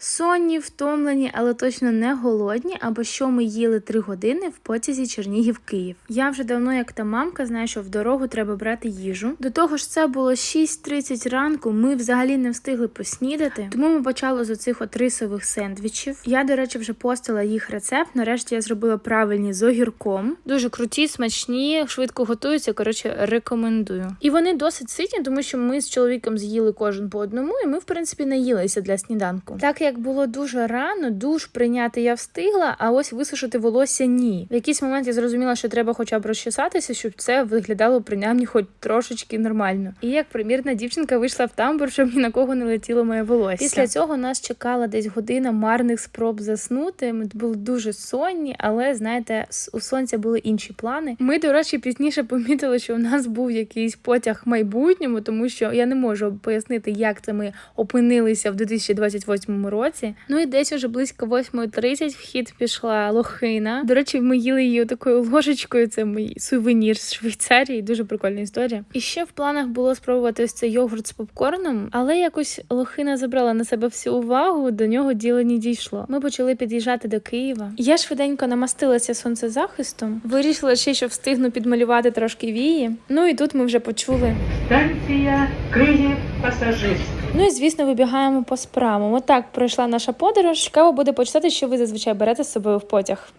Сонні, втомлені, але точно не голодні, або що ми їли три години в потязі Чернігів-Київ. Я вже давно, як та мамка, знаю, що в дорогу треба брати їжу. До того ж, це було 6.30 ранку. Ми взагалі не встигли поснідати. Тому ми почали з оцих от рисових сендвічів. Я, до речі, вже постила їх рецепт. Нарешті я зробила правильні з огірком. Дуже круті, смачні, швидко готуються. Коротше, рекомендую. І вони досить ситні, тому що ми з чоловіком з'їли кожен по одному, і ми, в принципі, наїлися для сніданку. Так як було дуже рано, душ прийняти я встигла, а ось висушити волосся ні. В якийсь момент я зрозуміла, що треба хоча б розчесатися, щоб це виглядало принаймні хоч трошечки нормально. І як примірна дівчинка вийшла в тамбур, щоб ні на кого не летіло моє волосся. Після цього нас чекала десь година марних спроб заснути. Ми були дуже сонні, але знаєте, у сонця були інші плани. Ми, до речі, пізніше помітили, що у нас був якийсь потяг в майбутньому, тому що я не можу пояснити, як це ми опинилися в 2028 році. Ну і десь уже близько 8.30 в хід пішла лохина. До речі, ми їли її такою ложечкою. Це мій сувенір з Швейцарії. Дуже прикольна історія. І ще в планах було спробувати ось цей йогурт з попкорном, але якось лохина забрала на себе всю увагу. До нього діло не дійшло. Ми почали під'їжджати до Києва. Я швиденько намастилася сонцезахистом. Вирішила ще, що встигну підмалювати трошки вії. Ну і тут ми вже почули Станція Київ пасажирська. Ну і звісно, вибігаємо по справам. Отак пройшла наша подорож. Цікаво буде почитати, що ви зазвичай берете з собою в потяг.